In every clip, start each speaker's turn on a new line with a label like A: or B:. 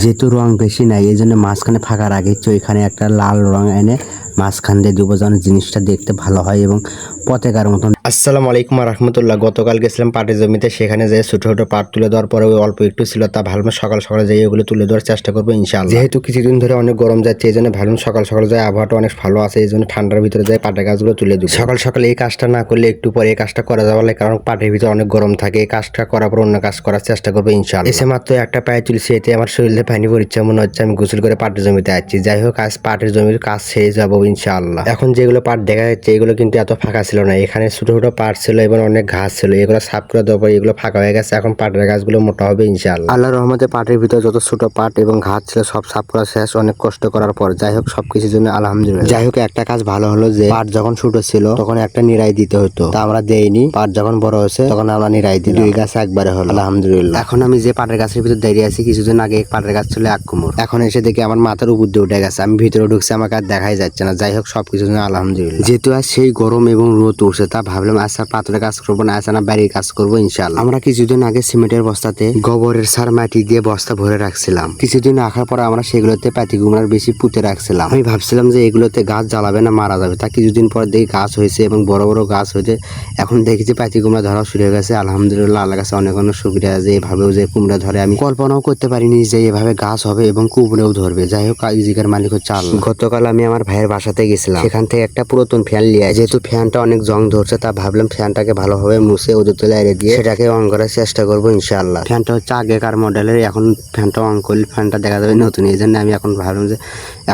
A: যেহেতু রং বেশি নাই এই জন্য মাঝখানে ফাঁকা রাখেছি এখানে একটা লাল রং এনে মাঝখান দিয়ে দেবো যেন জিনিসটা দেখতে ভালো হয় এবং পতাকার মতন।
B: আসসালামু আলাইকুম রহমতুল্লাহ। গতকাল গেছিলাম পাটের জমিতে। সেখানে যে ছোট ছোট পাট তুলে দেওয়ার পরে ওই অল্প একটু ছিল। তা ভাবলাম সকাল সকালে যাই ওগুলো তুলে দেওয়ার চেষ্টা করব ইনশাআল্লাহ। যেহেতু কিছুদিন ধরে অনেক গরম যাচ্ছে এই জন্য ভাবলাম সকাল সকাল যাই আবহাওয়াটা অনেক ভালো আছে। এই জন্য ঠান্ডার ভিতরে যাই পাটের গাছগুলো তুলে দিই সকাল সকালে এই কাজটা না করলে একটু পরে এই কাজটা করা যাবে না, কারণ পাটের ভিতরে অনেক গরম থাকে। এই কাজটা করার পর অন্য কাজ করার চেষ্টা করব ইনশাআল্লাহ। এসে মাত্র একটা পায়ে তুলছি এতে আমার শরীরে পানি পড়ছে মনে হচ্ছে আমি গোসল করে পাটের জমিতে আছি। যাই হোক আজ পাটের জমির কাজ শেষ যাব ইনশাআল্লাহ। এখন যেগুলো পাট দেখা যাচ্ছে এগুলো কিন্তু এত ফাঁকা ছিল না। এখানে ছোট ছোট পাট ছিল এবং অনেক ঘাস ছিল। এগুলো সাফ করে দেওয়ার পর এগুলো ফাঁকা হয়ে গেছে। এখন পাটের গাছগুলো মোটা হবে, ইনশাআল্লাহ। আল্লাহ রহমতে পাটের ভিতরে যত ছোট পাট এবং ঘাস ছিল, সব সাফ করা শেষ। অনেক কষ্ট করার পর যাই হোক সবকিছুর জন্য আলহামদুলিল্লাহ। যাই হোক, একটা কাজ ভালো হলো যে, পাট যখন ছোট ছিল, তখন একটা নিরাই দিতে হতো। তা আমরা দেইনি। পাট যখন বড় হয়েছে, তখন আমরা নিরাই দিই দুই গাছ একবারে হলো। আলহামদুলিল্লাহ। এখন আমি যে পাটের গাছের ভিতরে দাঁড়িয়ে আছি কিছুদিন আগে পাটের গাছ ছিল এক কুমোর। এখন এসে দেখি আমার মাথার উপর দিয়ে উঠে গেছে। আমি ভিতরে ঢুকছি, আমাকে আর দেখাই যাচ্ছে না। যাই হোক সবকিছুর জন্য আলহামদুলিল্লাহ। যেহেতু আর সেই গরম এবং রোদ উঠছে তা ভাবলাম আজ আর পাথরের কাজ করব না আজ না বাড়ির কাজ করব ইনশাল্লাহ আমরা কিছুদিন আগে সিমেন্টের বস্তাতে গোবরের সার মাটি দিয়ে বস্তা ভরে রাখছিলাম। কিছুদিন রাখার পর আমরা সেগুলোতে পাতি কুমড়ার বেশি পুঁতে রাখছিলাম। আমি ভাবছিলাম যে এগুলোতে গাছ জ্বালাবে না মারা যাবে। তা কিছুদিন পর দেখি গাছ হয়েছে এবং বড় বড় গাছ হয়েছে। এখন দেখেছি পাতি কুমড়া ধরা শুরু হয়ে গেছে। আলহামদুলিল্লাহ আল্লাহ কাছে অনেক অনেক সুবিধা যে এভাবেও যে কুমড়া ধরে। আমি কল্পনাও করতে পারিনি যে এভাবে গাছ হবে এবং কুমড়েও ধরবে। যাই হোক ইজিকার মালিক হচ্ছে আল্লাহ। গতকাল আমি আমার ভাইয়ের বাসাতে গেছিলাম। সেখান থেকে একটা পুরাতন ফ্যান নিয়ে আসি। যেহেতু ফ্যানটা অনেক জং ধরছে, তা ভাবলাম ফ্যানটাকে ভালোভাবে মুছে ওদের তুলে এড়ে দিয়ে সেটাকে অন করার চেষ্টা করব ইনশাআল্লাহ। ফ্যানটা হচ্ছে আগেকার মডেলের এখন ফ্যানটা অন করলে ফ্যানটা দেখা যাবে নতুন। এই জন্য আমি এখন ভাবলাম যে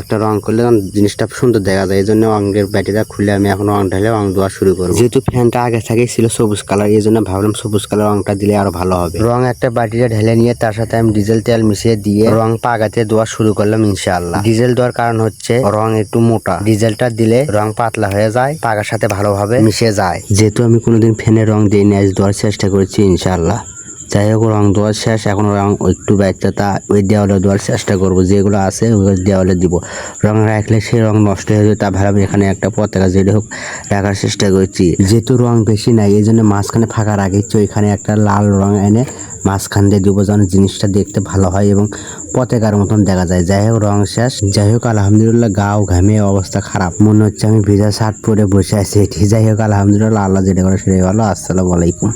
B: একটা রং করলে জিনিসটা সুন্দর দেখা যায়, এই জন্য রঙের ব্যাটারিটা খুলে আমি এখন রং ঢালে রং দেওয়া শুরু করব। যেহেতু ফ্যানটা আগে থেকে ছিল সবুজ কালার এই জন্য ভাবলাম সবুজ কালার রংটা দিলে আরও ভালো হবে। রং একটা বাটিতে ঢেলে নিয়ে তার সাথে আমি ডিজেল তেল মিশিয়ে দিয়ে রং পাগাতে দেওয়া শুরু করলাম ইনশাআল্লাহ। ডিজেল দেওয়ার কারণ হচ্ছে রং একটু মোটা। ডিজেলটা দিলে রং পাতলা হয়ে যায় পাগার সাথে ভালোভাবে মিশে যায়। যেহেতু আমি কোনোদিন ফ্যানের রং দিয়ে আজ দেওয়ার চেষ্টা করেছি ইনশাআল্লাহ। যাই হোক রং দেওয়ার শেষ। এখন রং একটু বাচ্চা তা ওই দেওয়ালে দেওয়ার চেষ্টা করব। যেগুলো আছে ওই দেওয়ালে দিব। রং রাখলে সেই রং নষ্ট হয়ে যাবে, তা ভাবলাম এখানে একটা পতাকা যেটা হোক, রাখার চেষ্টা করছি। যেহেতু রং বেশি নাই, এই জন্য মাঝখানে ফাঁকা রাখেছি। ওইখানে একটা লাল রং এনে মাঝখান দিয়ে দেবো, যেন জিনিসটা দেখতে ভালো হয় এবং পতাকার মতন দেখা যায়। যাই হোক রং শেষ। যাই হোক আলহামদুলিল্লাহ গাও ঘামে, অবস্থা খারাপ। মনে হচ্ছে আমি ভিজা শার্ট পরে বসে আছি। যাই হোক আলহামদুলিল্লাহ, আল্লাহ যেটা করে সেটাই ভালো। আসসালামু আলাইকুম।